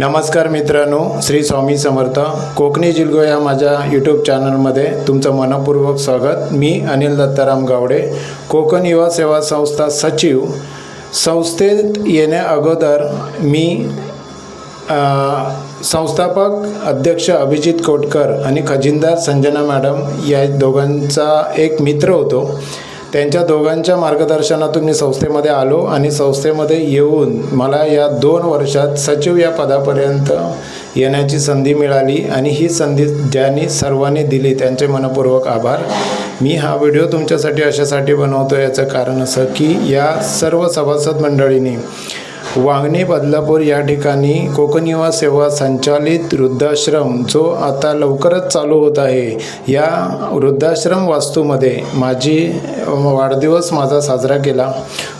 नमस्कार मित्रांनो श्री स्वामी समर्थ. कोकणी जिल्गो या माझ्या यूट्यूब चॅनलमध्ये तुमचं मनपूर्वक स्वागत. मी अनिल दत्ताराम गावडे कोकण युवा सेवा संस्था सचिव. संस्थेत येण्या अगोदर मी संस्थापक अध्यक्ष अभिजित कोटकर आणि खजिनदार संजना मॅडम या दोघांचा एक मित्र होतो. त्यांच्या दोघांच्या मार्गदर्शनातून मी संस्थेमध्ये आलो आणि संस्थेमध्ये येऊन मला या दोन वर्षात सचिव या पदापर्यंत येण्याची संधी मिळाली आणि ही संधी ज्यांनी सर्वांनी दिली त्यांचे मनपूर्वक आभार. मी हा व्हिडिओ तुमच्यासाठी अशासाठी बनवतो याचं कारण असं की या सर्व सभासद मंडळींनी वांगणी बदलापूर या ठिकाणी कोकण सेवा संचालित वृद्धाश्रम जो आता लवकरच चालू होत आहे. या वृद्धाश्रम वास्तूमध्ये माझी वाढदिवस माझा साजरा केला.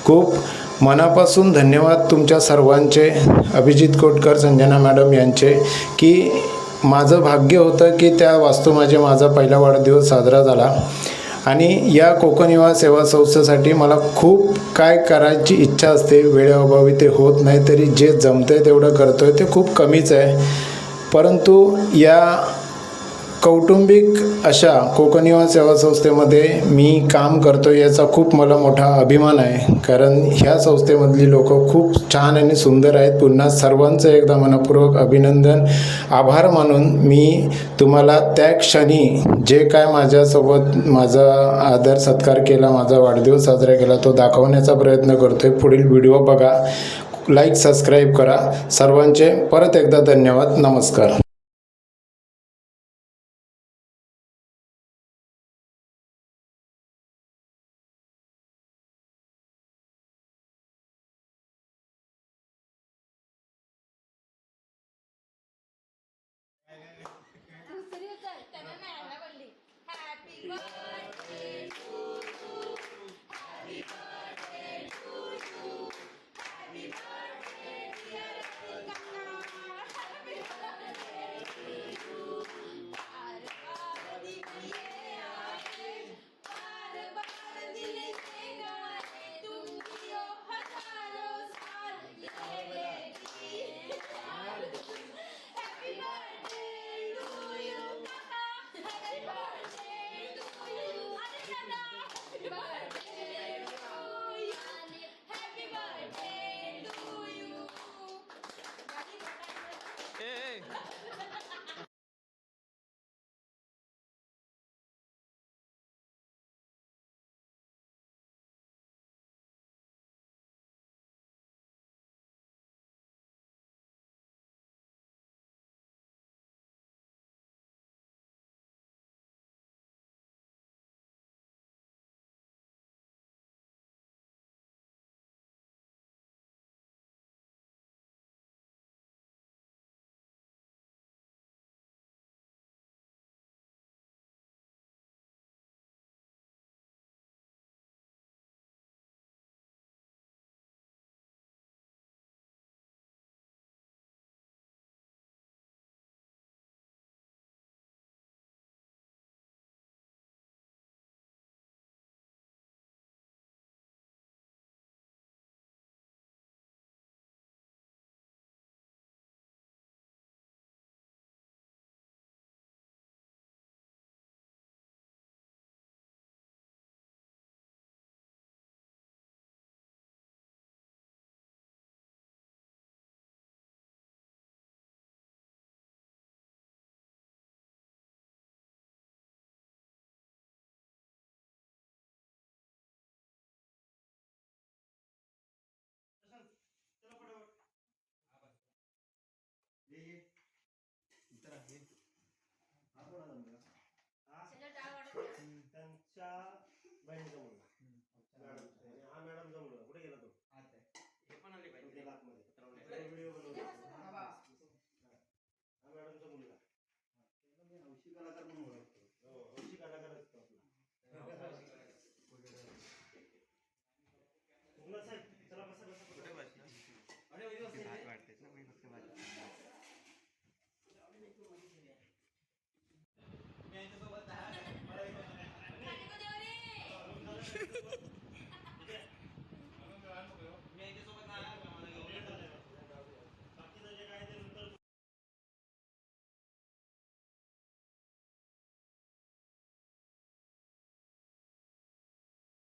खूप मनापासून धन्यवाद तुमच्या सर्वांचे अभिजित कोटकर संजना मॅडम यांचे की माझं भाग्य होतं की त्या वास्तूमध्ये माझा पहिला वाढदिवस साजरा झाला. आणि या कोकण युवा सेवा संस्थेसाठी मला खूप काय करायची इच्छा असते वेळेअभावी ते होत नाही तरी जे जमतं आहे तेवढं करतो आहे ते खूप कमीच आहे. परंतु या कौटुंबिक अशा कोकणीवा सेवा संस्थेमध्ये मी काम करतो याचा खूप मला मोठा अभिमान आहे. कारण ह्या संस्थेमधली लोक खूप छान आणि सुंदर आहेत. पुन्हा सर्वांचं एकदा मनपूर्वक अभिनंदन आभार मानून मी तुम्हाला त्या क्षणी जे काय माझ्यासोबत माझा आदर सत्कार केला माझा वाढदिवस साजरा केला तो दाखवण्याचा प्रयत्न करतो आहे पुढील व्हिडिओ बघा. लाईक सबस्क्राईब करा. सर्वांचे परत एकदा धन्यवाद. नमस्कार.